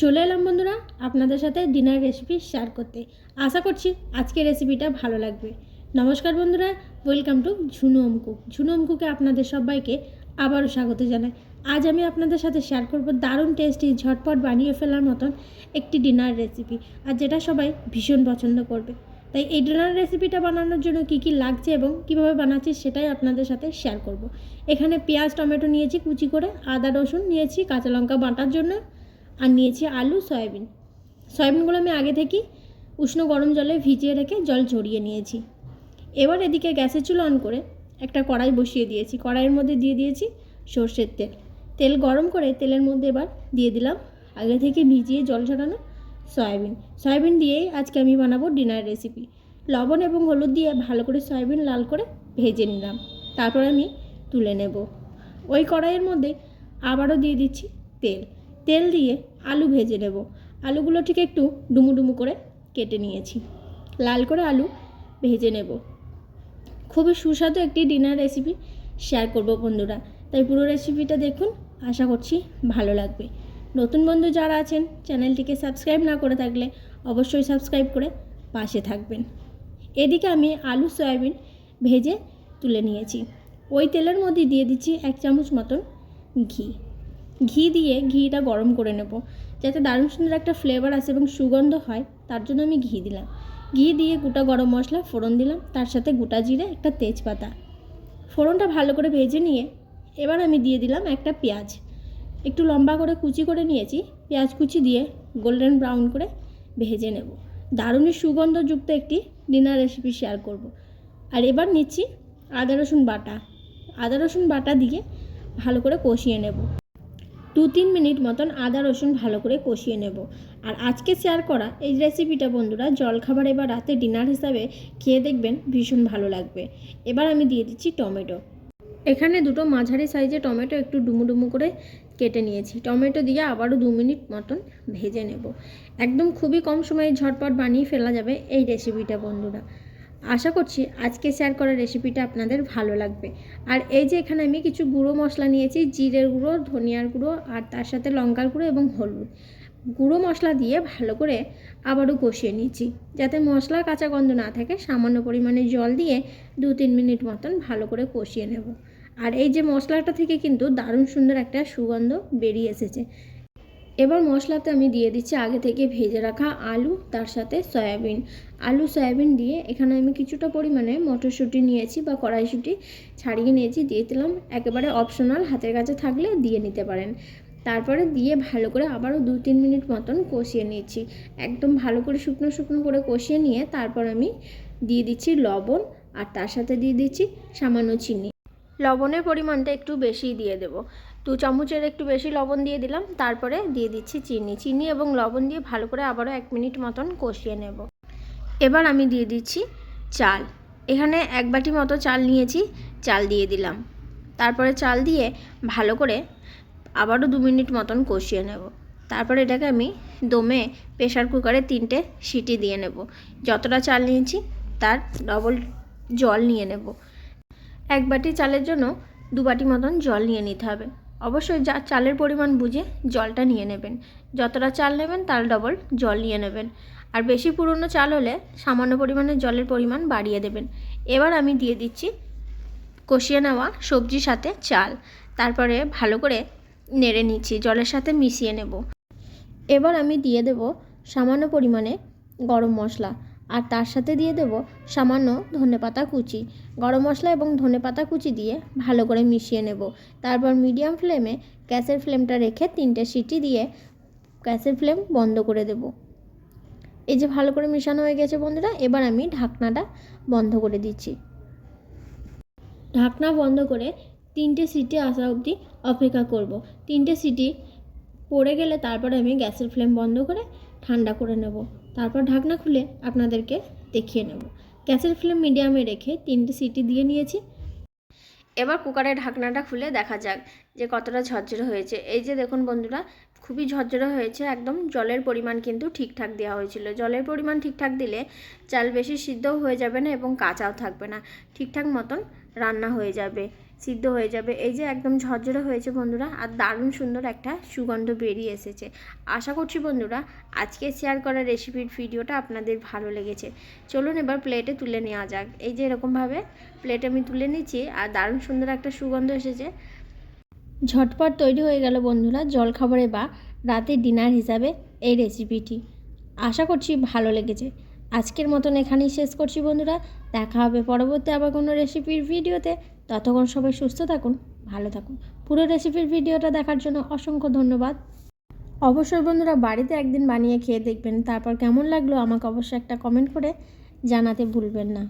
চলে এলাম বন্ধুরা আপনাদের সাথে ডিনার রেসিপি শেয়ার করতে। আশা করছি আজকের রেসিপিটা ভালো লাগবে। নমস্কার বন্ধুরা ওয়েলকাম টু ঝুনু অমকুক ঝুনু অমকুকে আপনাদের সবাইকে আবারও স্বাগত জানাই। আজ আমি আপনাদের সাথে শেয়ার করব দারুণ টেস্টি ঝটপট বানিয়ে ফেলার মতন একটি ডিনার রেসিপি আর যেটা সবাই ভীষণ পছন্দ করবে। তাই এই ডিনার রেসিপিটা বানানোর জন্য কী কী লাগছে এবং কীভাবে বানাচ্ছি সেটাই আপনাদের সাথে শেয়ার করব। এখানে পেঁয়াজ, টমেটো নিয়েছি কুচি করে, আদা, রসুন নিয়েছি, কাঁচা লঙ্কা বাটার জন্য আর নিয়েছি আলু, সয়াবিন। সয়াবিনগুলো আমি আগে থেকেই উষ্ণ গরম জলে ভিজিয়ে রেখে জল ঝরিয়ে নিয়েছি। এবার এদিকে গ্যাসের চুলো অন করে একটা কড়াই বসিয়ে দিয়েছি। কড়াইয়ের মধ্যে দিয়ে দিয়েছি সর্ষের তেল। তেল গরম করে তেলের মধ্যে এবার দিয়ে দিলাম আগে থেকে ভিজিয়ে জল ঝরানো সয়াবিন। সয়াবিন দিয়েই আজকে আমি বানাবো ডিনার রেসিপি। লবণ এবং হলুদ দিয়ে ভালো করে সয়াবিন লাল করে ভেজে নিলাম। তারপর আমি তুলে নেব। ওই কড়াইয়ের মধ্যে আবারও দিয়ে দিচ্ছি তেল। তেল দিয়ে আলু ভেজে নেব। আলুগুলো ঠিক একটু ডুমু ডুমু করে কেটে নিয়েছি। লাল করে আলু ভেজে নেব। খুবই সুস্বাদু একটি ডিনার রেসিপি শেয়ার করব বন্ধুরা। তাই পুরো রেসিপিটা দেখুন, আশা করছি ভালো লাগবে। নতুন বন্ধু যারা আছেন, চ্যানেলটিকে সাবস্ক্রাইব না করে থাকলে অবশ্যই সাবস্ক্রাইব করে পাশে থাকবেন। এদিকে আমি আলু, সয়াবিন ভেজে তুলে নিয়েছি। ওই তেলের মধ্যে দিয়ে দিচ্ছি এক চামচ মতন ঘি। ঘি দিয়ে ঘিটা গরম করে নেব। যাতে দারুণ সুন্দর একটা ফ্লেভার আসে এবং সুগন্ধ হয়, তার জন্য আমি ঘি দিলাম। ঘি দিয়ে গোটা গরম মশলা, ফোড়ন দিলাম, তার সাথে গোটা জিরে একটা তেজপাতা। ফোড়নটা ভালো করে ভেজে নিয়ে এবার আমি দিয়ে দিলাম একটা পেঁয়াজ। একটু লম্বা করে কুচি করে নিয়েছি, পেঁয়াজ কুচি দিয়ে গোল্ডেন ব্রাউন করে ভেজে নেব। দারুণই সুগন্ধযুক্ত একটি ডিনার রেসিপি শেয়ার করব। আর এবার নিচ্ছি আদা রসুন বাটা। আদা রসুন বাটা দিয়ে ভালো করে কষিয়ে নেব। দু তিন মিনিট মতন আদা, রসুন ভালো করে কষিয়ে নেব। আর আজকে শেয়ার করা এই রেসিপিটা বন্ধুরা, জলখাবার এবার রাতে ডিনার হিসাবে খেয়ে দেখবেন ভীষণ ভালো লাগবে। এবার আমি দিয়ে দিচ্ছি টমেটো। এখানে দুটো মাঝারি সাইজে টমেটো একটু ডুমু ডুমু করে কেটে নিয়েছি। টমেটো দিয়ে আবারও দু মিনিট মতন ভেজে নেব। একদম খুবই কম সময়ে ঝটপট বানিয়ে ফেলা যাবে এই রেসিপিটা বন্ধুরা। আশা করছি আজকে শেয়ার করা রেসিপিটা আপনাদের ভালো লাগবে। আর এই যে এখানে আমি কিছু গুঁড়ো মশলা নিয়েছি, জিরের গুঁড়ো, ধনিয়ার গুঁড়ো আর তার সাথে লঙ্কার গুঁড়ো এবং হলুদ। গুঁড়ো মশলা দিয়ে ভালো করে আবারও কষিয়ে নিচ্ছি যাতে মশলার কাঁচা গন্ধ না থাকে, সামান্য পরিমাণে জল দিয়ে দু তিন মিনিট মতন ভালো করে কষিয়ে নেব। আর এই যে মশলাটা থেকে কিন্তু দারুণ সুন্দর একটা সুগন্ধ বেরিয়ে এসেছে। এবার মশলাতে আমি দিয়ে দিচ্ছি আগে থেকে ভেজে রাখা আলু, তার সাথে সয়াবিন। আলু, সয়াবিন দিয়ে এখানে আমি কিছুটা পরিমাণে মটরশুঁটি নিয়েছি বা কড়াইশুঁটি ছাড়িয়ে নিয়েছি, দিয়ে দিলাম। একেবারে অপশনাল হাতের কাছে থাকলে দিয়ে নিতে পারেন। তারপরে দিয়ে ভালো করে আবারও দু তিন মিনিট মতন কষিয়ে নিচ্ছি একদম ভালো করে শুকনো শুকনো করে কষিয়ে নিয়ে তারপর আমি দিয়ে দিচ্ছি লবণ আর তার সাথে দিয়ে দিচ্ছি সামান্য চিনি। লবণের পরিমাণটা একটু বেশি দিয়ে দেবো। দু চামচের একটু বেশি লবণ দিয়ে দিলাম, তারপরে দিয়ে দিচ্ছি চিনি। চিনি এবং লবণ দিয়ে ভালো করে আবারও এক মিনিট মতন কষিয়ে নেব। এবার আমি দিয়ে দিচ্ছি চাল। এখানে এক বাটি মতো চাল নিয়েছি, চাল দিয়ে দিলাম। তারপরে চাল দিয়ে ভালো করে আবারও দু মিনিট মতন কষিয়ে নেব। তারপরে এটাকে আমি দমে প্রেশার কুকারে তিনটে সিটি দিয়ে নেব। যতটা চাল নিয়েছি, তার ডবল জল নিয়ে নেব। এক বাটি চালের জন্য দু বাটি মতন জল নিয়ে নিতে হবে। অবশ্যই যা চালের পরিমাণ বুঝে জলটা নিয়ে নেবেন। যতটা চাল নেবেন, তার ডবল জল নিয়ে নেবেন। আর বেশি পুরনো চাল হলে সামান্য পরিমাণে জলের পরিমাণ বাড়িয়ে দেবেন। এবার আমি দিয়ে দিচ্ছি কষিয়ে নেওয়া সবজির সাথে চাল। তারপরে ভালো করে নেড়ে নিচ্ছি, জলের সাথে মিশিয়ে নেব। এবার আমি দিয়ে দেব সামান্য পরিমাণে গরম মশলা। আর তার সাথে দিয়ে দেব সামান্য ধনেপাতা কুচি। গরম মশলা এবং ধনেপাতা কুচি দিয়ে ভালো করে মিশিয়ে নেব। তারপর মিডিয়াম ফ্লেমে গ্যাসের ফ্লেমটা রেখে তিনটে সিটি দিয়ে গ্যাসের ফ্লেম বন্ধ করে দেব। এই যে ভালো করে মিশানো হয়ে গেছে বন্ধুরা, এবার আমি ঢাকনাটা বন্ধ করে দিচ্ছি। ঢাকনা বন্ধ করে তিনটে সিটি আসা অবধি অপেক্ষা করব। তিনটে সিটি পড়ে গেলে তারপরে আমি গ্যাসের ফ্লেম বন্ধ করে ঠান্ডা করে নেব। তারপর ঢাকনা খুলে আপনাদেরকে দেখিয়ে নেব। গ্যাসের ফ্লেম মিডিয়ামে রেখে তিনটে সিটি দিয়ে নিয়েছি। এবার কুকারের ঢাকনাটা খুলে দেখা যাক যে কতটা ঝরঝরে হয়েছে। এই যে দেখুন বন্ধুরা, খুবই ঝরঝরে হয়েছে। একদম জলের পরিমাণ কিন্তু ঠিকঠাক দেওয়া হয়েছিল। জলের পরিমাণ ঠিকঠাক দিলে চাল বেশি সিদ্ধও হয়ে যাবে না এবং কাঁচাও থাকবে না। ঠিকঠাক মতন রান্না হয়ে যাবে। সিদ্ধ হয়ে যাবে। এই যে একদম ঝরঝরে হয়েছে বন্ধুরা, আর দারুণ সুন্দর একটা সুগন্ধ বেরিয়ে এসেছে। আশা করছি বন্ধুরা, আজকে শেয়ার করা রেসিপির ভিডিওটা আপনাদের ভালো লেগেছে। চলুন এবার প্লেটে তুলে নেওয়া যাক। এই যে এরকমভাবে প্লেটে আমি তুলে নিচ্ছি, আর দারুণ সুন্দর একটা সুগন্ধ এসেছে। ঝটপট তৈরি হয়ে গেল বন্ধুরা জলখাবারে বা রাতের ডিনার হিসাবে এই রেসিপিটি আশা করছি ভালো লেগেছে। আজকের মতন এখানেই শেষ করছি বন্ধুরা। দেখা হবে পরবর্তী আবার কোনো রেসিপির ভিডিওতে ততক্ষণ সবাই সুস্থ থাকুন, ভালো থাকুন। পুরো রেসিপির ভিডিওটা দেখার জন্য অসংখ্য ধন্যবাদ। অবসর বন্ধুরা, বাড়িতে একদিন বানিয়ে খেয়ে দেখবেন। তারপর কেমন লাগল আমাকে অবশ্যই একটা কমেন্ট করে জানাতে ভুলবেন না।